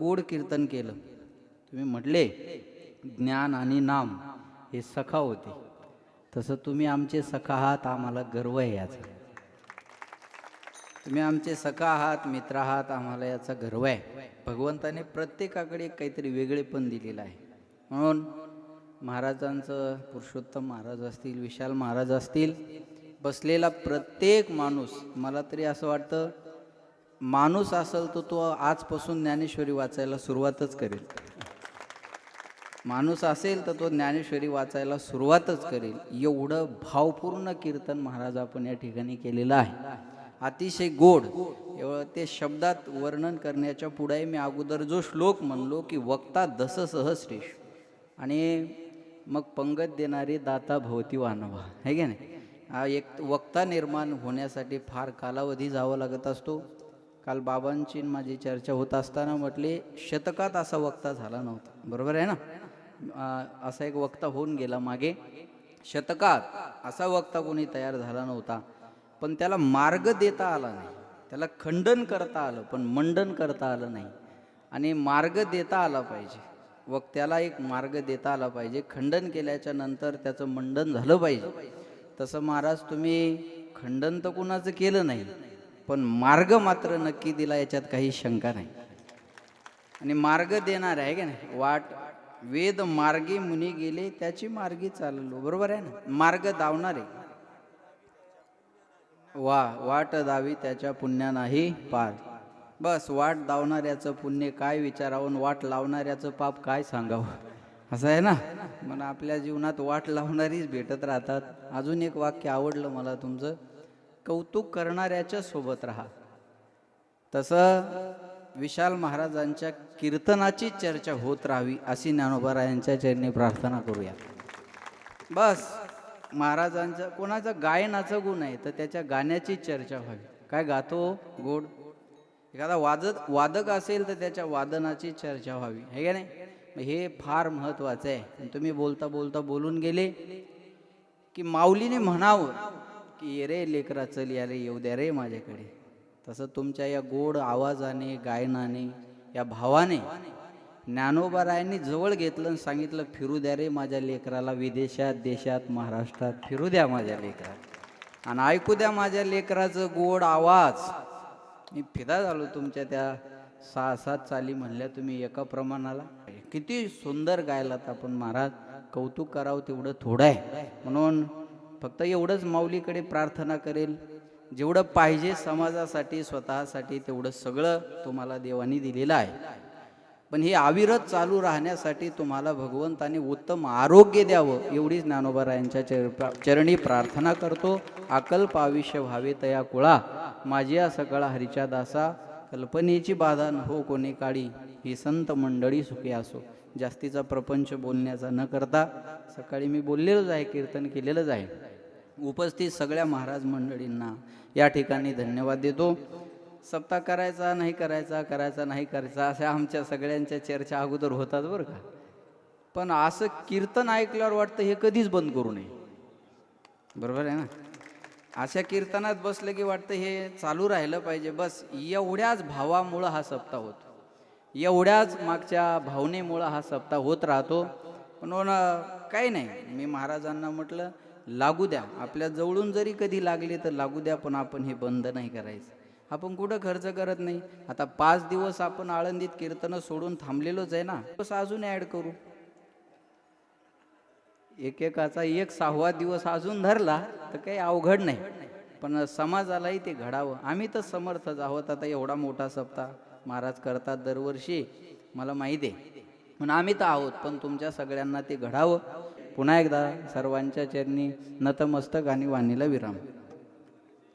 गोड कीर्तन केलं. तुम्ही म्हटले ज्ञान आणि नाम हे सखा होते. तसं तुम्ही आमचे सखा आहात आम्हाला गर्व आहे याचा. तुम्ही आमचे सखा आहात मित्र आहात आम्हाला याचा गर्व आहे. भगवंताने प्रत्येकाकडे काहीतरी वेगळेपण दिलेलं आहे. म्हणून महाराजांचं पुरुषोत्तम महाराज असतील विशाल महाराज असतील बसलेला प्रत्येक माणूस मला तरी असं वाटतं माणूस असेल तर तो आजपासून ज्ञानेश्वरी वाचायला सुरुवातच करेल. माणूस असेल तर तो ज्ञानेश्वरी वाचायला सुरुवातच करेल. एवढं भावपूर्ण कीर्तन महाराज आपण या ठिकाणी केलेलं आहे. अतिशय गोड. एवढं ते शब्दात वर्णन करण्याच्या पुढे मी अगोदर जो श्लोक म्हणलो की वक्ता दस सहस्रेश आणि मग पंगत देणारी दाता भोवती वानवा. है की नाही? हा एक वक्ता निर्माण होण्यासाठी फार कालावधी जावा लागत असतो. काल बाबांची माझी चर्चा होत असताना म्हटले शतकात असा वक्ता झाला नव्हता. बरोबर आहे ना? असा एक वक्ता होऊन गेला मागे. शतकात असा वक्ता कोणी तयार झाला नव्हता पण त्याला मार्ग देता आला नाही. त्याला खंडन करता आलं पण मंडन करता आलं नाही. आणि मार्ग देता आला पाहिजे. वक्त्याला एक मार्ग देता आला पाहिजे. खंडन केल्याच्यानंतर त्याचं मंडन झालं पाहिजे. तसं महाराज तुम्ही खंडन तर कुणाचं केलं नाही. पण मार्ग मात्र नक्की दिला याच्यात काही शंका नाही. आणि मार्ग देणार आहे का नाही? वाट वेद मार्गे मुनी गेले त्याची मार्गी चाललो. बरोबर आहे ना? मार्ग दावणारे वा वाट दावी त्याच्या पुण्या नाही पार. बस वाट दावणाऱ्याचं पुण्य काय विचारावं आणि वाट लावणाऱ्याचं पाप काय सांगावं? असं आहे ना? मग आपल्या जीवनात वाट लावणारीच भेटत राहतात. अजून एक वाक्य आवडलं मला तुमचं. कौतुक करणाऱ्याच्या सोबत राहा. तसं विशाल महाराजांच्या कीर्तनाची चर्चा होत राहावी अशी ज्ञानोबारायांच्या चरणी प्रार्थना करूया. बस महाराजांचं कोणाचं गायनाचं गुण आहे तर त्याच्या गाण्याची चर्चा व्हावी. काय गातो? गोड. एखादा वादक वादक असेल तर त्याच्या वादनाची चर्चा व्हावी. हे का नाही? हे फार महत्वाचं आहे. तुम्ही बोलता बोलता बोलून गेले की माऊलीने म्हणावं की ये रे लेकरा चल या रे येऊ द्या रे माझ्याकडे. तसं तुमच्या या गोड आवाजाने गायनाने या भावाने ज्ञानोबारायांनी जवळ घेतलं आणि सांगितलं फिरू द्या रे माझ्या लेकराला विदेशात देशात महाराष्ट्रात फिरू द्या माझ्या लेकरा. आणि ऐकू द्या माझ्या लेकराचं गोड आवाज. मी फिदा झालो तुमच्या त्या सहा सात चाली म्हणल्या तुम्ही एका प्रमाणाला. किती सुंदर गायलात आपण महाराज. कौतुक करावं तेवढं थोडं आहे. म्हणून फक्त एवढंच माऊलीकडे प्रार्थना करेल. जेवढं पाहिजे समाजासाठी स्वतःसाठी तेवढं सगळं तुम्हाला देवानी दिलेलं आहे. पण हे अविरत चालू राहण्यासाठी तुम्हाला भगवंताने उत्तम आरोग्य द्यावं एवढीच ज्ञानोबारायांच्या चर चरणी प्रार्थना करतो. अकल्प आयुष्य व्हावे तया कुळा. माझी या सकळा हरिच्या दासा कल्पनेची बाधा न हो कोणी काळी. ही संत मंडळी सुखी असो. जास्तीचा प्रपंच बोलण्याचा न करता सकाळी मी बोललेलोच आहे कीर्तन केलेलंच आहे. उपस्थित सगळ्या महाराज मंडळींना या ठिकाणी धन्यवाद देतो. सप्ताह करायचा नाही करायचा करायचा नाही करायचा अशा आमच्या सगळ्यांच्या चर्चा अगोदर होतात बरं का. पण असं कीर्तन ऐकल्यावर वाटतं हे कधीच बंद करू नये. बरोबर आहे ना? अशा कीर्तनात बसलं की वाटतं हे चालू राहिलं पाहिजे. बस एवढ्याच भावामुळं हा सप्ताह होतो. एवढ्याच मागच्या भावनेमुळं हा सप्ताह होत राहतो. म्हणून हो काही नाही. मी महाराजांना म्हटलं लागू द्या. आपल्या जवळून जरी कधी लागले तर लागू द्या पण आपण हे बंद नाही करायचं. आपण कुठं खर्च करत नाही? आता पाच दिवस आपण आळंदीत कीर्तनं सोडून थांबलेलोच आहे ना. बस अजून ॲड करू. एकेकाचा एक सहावा दिवस अजून धरला तर काही अवघड नाही. पण समाजालाही ते घडावं. आम्ही तर समर्थच आहोत आता एवढा मोठा सप्ताह. महाराज करतात दरवर्षी? मला माहीत आहे. म्हणून आम्ही तर आहोत पण तुमच्या सगळ्यांना ते घडावं. पुन्हा एकदा सर्वांच्या चरणी नतमस्तक आणि वाणीला विराम.